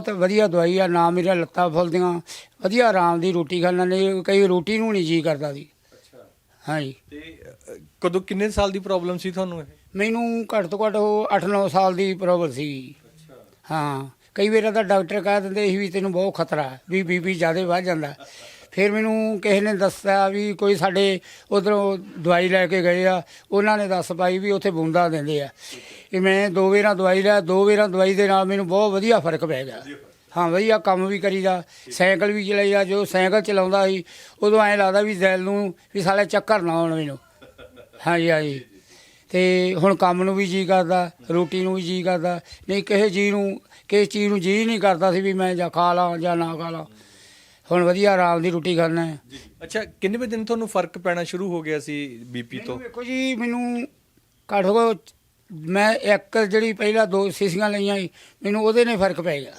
ਬਹੁਤ ਵਧੀਆ ਦਵਾਈ ਆ ਨਾ ਮੇਰੀਆਂ ਲੱਤਾਂ ਫੁੱਲਦੀਆਂ। ਵਧੀਆ ਆਰਾਮ ਦੀ ਰੋਟੀ ਖਾਣਾ ਨਹੀਂ ਕਈ ਰੋਟੀ ਨੂੰ ਨਹੀਂ ਜੀ ਕਰਦਾ ਸੀ। ਹਾਂਜੀ। ਤੇ ਅ, ਕਦੋਂ ਕਿੰਨੇ ਸਾਲ ਦੀ ਪ੍ਰੋਬਲਮ ਸੀ ਤੁਹਾਨੂੰ ਇਹ? ਮੈਨੂੰ ਘੱਟ ਤੋਂ ਘੱਟ ਉਹ 8-9 ਸਾਲ ਦੀ ਪ੍ਰੋਬਲਮ ਸੀ। ਹਾਂ। ਕਈ ਵਾਰ ਤਾਂ ਡਾਕਟਰ ਕਹਿ ਦਿੰਦੇ ਸੀ ਵੀ ਤੈਨੂੰ ਬਹੁਤ ਖਤਰਾ ਹੈ ਵੀ ਬੀਪੀ ਜ਼ਿਆਦਾ ਵੱਧ ਜਾਂਦਾ। ਫਿਰ ਮੈਨੂੰ ਕਿਸੇ ਨੇ ਦੱਸਿਆ ਵੀ ਕੋਈ ਸਾਡੇ ਉਧਰੋਂ ਦਵਾਈ ਲੈ ਕੇ ਗਏ ਆ ਉਹਨਾਂ ਨੇ ਦੱਸ ਪਾਈ ਵੀ ਉੱਥੇ ਬੂੰਦਾਂ ਦਿੰਦੇ ਆ। ਇਹ ਮੈਂ ਦੋ ਵੇਰਾਂ ਦਵਾਈ ਲਿਆ ਦੋ ਵੇਰਾਂ ਦਵਾਈ ਦੇ ਨਾਲ ਮੈਨੂੰ ਬਹੁਤ ਵਧੀਆ ਫ਼ਰਕ ਪੈ ਗਿਆ। ਹਾਂ ਵਧੀਆ ਕੰਮ ਵੀ ਕਰੀਦਾ ਸਾਈਕਲ ਵੀ ਚਲਾਈਦਾ ਜੋ ਸਾਈਕਲ ਚਲਾਉਂਦਾ ਸੀ ਉਦੋਂ ਐਂ ਲੱਗਦਾ ਵੀ ਦਿਲ ਨੂੰ ਵੀ ਸਾਲੇ ਚੱਕਰ ਨਾ ਆਉਣ ਮੈਨੂੰ। ਹਾਂਜੀ ਹਾਂਜੀ। ਤੇ ਹੁਣ ਕੰਮ ਨੂੰ ਵੀ ਜੀ ਕਰਦਾ ਰੋਟੀ ਨੂੰ ਵੀ ਜੀ ਕਰਦਾ ਨਹੀਂ ਕਿਸੇ ਜੀ ਨੂੰ ਕਿਸੇ ਚੀਜ਼ ਨੂੰ ਜੀ ਨਹੀਂ ਕਰਦਾ ਸੀ ਵੀ ਮੈਂ ਜਾਂ ਖਾ ਲਾਂ ਜਾਂ ਨਾ ਖਾ ਲਾਂ। ਹੁਣ ਵਧੀਆ ਆਰਾਮ ਦੀ ਰੋਟੀ ਖਾਣਾ ਹੈ। ਅੱਛਾ ਕਿੰਨੇ ਦਿਨ ਤੁਹਾਨੂੰ ਫ਼ਰਕ ਪੈਣਾ ਸ਼ੁਰੂ ਹੋ ਗਿਆ ਸੀ ਬੀਪੀ ਤੋਂ? ਵੇਖੋ ਜੀ ਮੈਨੂੰ ਘੱਟ ਹੋ ਗਿਆ ਮੈਂ ਇੱਕ ਜਿਹੜੀ ਪਹਿਲਾਂ ਦੋ ਸੀਸੀਆਂ ਲਈਆਂ ਸੀ ਮੈਨੂੰ ਉਹਦੇ ਨੇ ਫ਼ਰਕ ਪੈ ਗਿਆ।